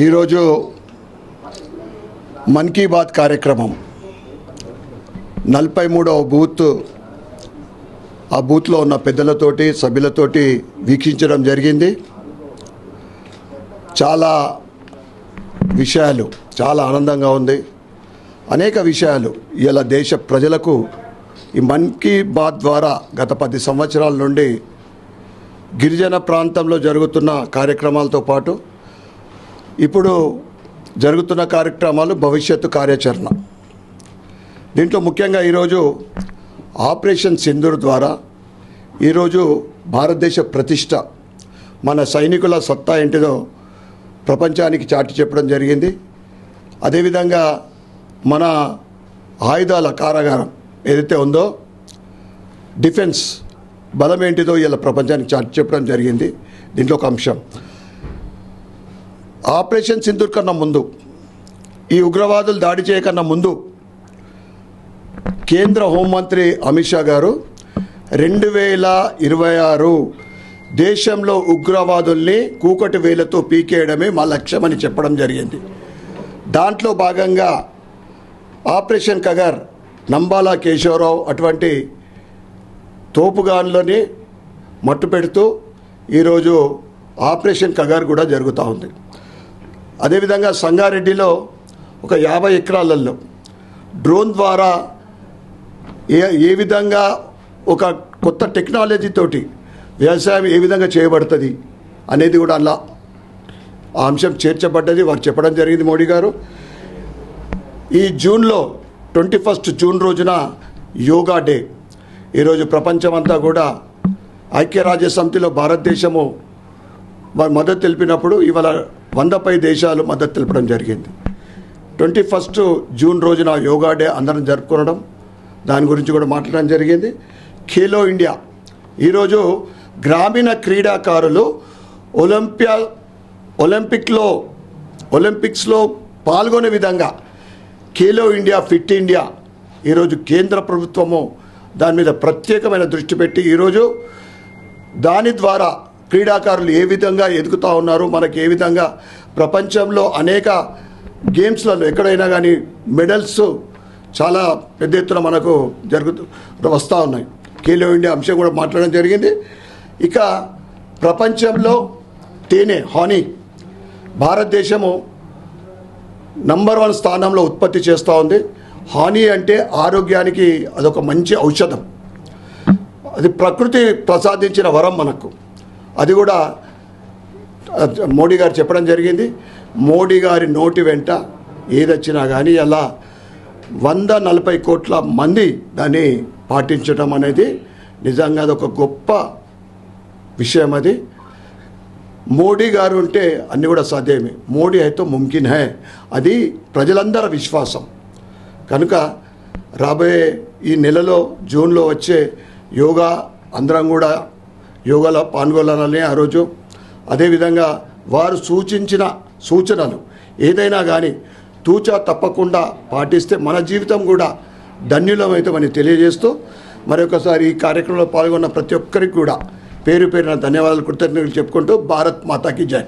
ఈరోజు మన్ కీ బాత్ కార్యక్రమం నలభై మూడవ బూత్ ఆ బూత్లో ఉన్న పెద్దలతోటి సభ్యులతోటి వీక్షించడం జరిగింది. చాలా విషయాలు చాలా ఆనందంగా ఉంది. అనేక విషయాలు ఇలా దేశ ప్రజలకు ఈ మన్ కీ బాత్ ద్వారా గత పది సంవత్సరాల నుండి గిరిజన ప్రాంతంలో జరుగుతున్న కార్యక్రమాలతో పాటు ఇప్పుడు జరుగుతున్న కార్యక్రమాలు భవిష్యత్తు కార్యాచరణ. దీంట్లో ముఖ్యంగా ఈరోజు ఆపరేషన్ సింధూర్ ద్వారా ఈరోజు భారతదేశ ప్రతిష్ట మన సైనికుల సత్తా ఏంటిదో ప్రపంచానికి చాటి చెప్పడం జరిగింది. అదేవిధంగా మన ఆయుధాల కారాగారం ఏదైతే ఉందో డిఫెన్స్ బలం ఏంటిదో ఇలా ప్రపంచానికి చాటి చెప్పడం జరిగింది. దీంట్లో ఒక అంశం. ఆపరేషన్ సింధూర్ కన్నా ముందు ఈ ఉగ్రవాదులు దాడి చేయకన్నా ముందు కేంద్ర హోంమంత్రి అమిత్ షా గారు రెండు వేల ఇరవై ఆరు దేశంలో ఉగ్రవాదుల్ని కూకటి వేలతో పీకేయడమే మా లక్ష్యమని చెప్పడం జరిగింది. దాంట్లో భాగంగా ఆపరేషన్ కగర్ నంబాలా కేశవరావు అటువంటి తోపుగాన్లని మట్టు పెడుతూ ఈరోజు ఆపరేషన్ కగర్ కూడా జరుగుతూ ఉంది. అదేవిధంగా సంగారెడ్డిలో ఒక యాభై ఎకరాలలో డ్రోన్ ద్వారా ఏ ఏ విధంగా ఒక కొత్త టెక్నాలజీతోటి వ్యవసాయం ఏ విధంగా చేయబడుతుంది అనేది కూడా అలా ఆ అంశం చేర్చబడ్డది. వారు చెప్పడం జరిగింది మోడీ గారు. ఈ జూన్లో ట్వంటీ ఫస్ట్ జూన్ రోజున యోగా డే. ఈరోజు ప్రపంచమంతా కూడా ఐక్యరాజ్య సమితిలో భారతదేశము వారు మద్దతు తెలిపినప్పుడు ఇవాళ వందపై దేశాలు మద్దతు తెలపడం జరిగింది. ట్వంటీ ఫస్ట్ జూన్ రోజున యోగా డే అందరం జరుపుకోవడం దాని గురించి కూడా మాట్లాడడం జరిగింది. ఖేలో ఇండియా. ఈరోజు గ్రామీణ క్రీడాకారులు ఒలింపియా ఒలింపిక్లో ఒలింపిక్స్లో పాల్గొనే విధంగా ఖేలో ఇండియా ఫిట్ ఇండియా ఈరోజు కేంద్ర ప్రభుత్వము దాని మీద ప్రత్యేకమైన దృష్టి పెట్టి ఈరోజు దాని ద్వారా క్రీడాకారులు ఏ విధంగా ఎదుగుతూ ఉన్నారు మనకి ఏ విధంగా ప్రపంచంలో అనేక గేమ్స్లలో ఎక్కడైనా కానీ మెడల్స్ చాలా పెద్ద ఎత్తున మనకు జరుగుతూ వస్తూ ఉన్నాయి. ఖేలో ఇండియా అంశం కూడా మాట్లాడడం జరిగింది. ఇక ప్రపంచంలో తేనె హానీ భారతదేశము నంబర్ వన్ స్థానంలో ఉత్పత్తి చేస్తూ ఉంది. హానీ అంటే ఆరోగ్యానికి అదొక మంచి ఔషధం. అది ప్రకృతి ప్రసాదించిన వరం మనకు. అది కూడా మోడీ గారు చెప్పడం జరిగింది. మోడీ గారి నోటి వెంట ఏదొచ్చినా కానీ అలా వంద నలభై కోట్ల మంది దాన్ని పాటించడం అనేది నిజంగా అదొక గొప్ప విషయం అది. మోడీ గారు ఉంటే అన్నీ కూడా సాధ్యమే. మోడీ అయితే ముమ్కిన్ హే అది ప్రజలందరి విశ్వాసం. కనుక రాబోయే ఈ నెలలో జూన్లో వచ్చే యోగా అందరం కూడా యోగాలో పాల్గొనాలని ఆ రోజు. అదేవిధంగా వారు సూచించిన సూచనలు ఏదైనా కానీ తూచా తప్పకుండా పాటిస్తే మన జీవితం కూడా ధన్యులమవుతామని తెలియజేస్తూ మరొకసారి ఈ కార్యక్రమంలో పాల్గొన్న ప్రతి ఒక్కరికి కూడా పేరు పేరున ధన్యవాదాలు కృతజ్ఞతలు చెప్పుకుంటూ భారత్ మాతాకి జై.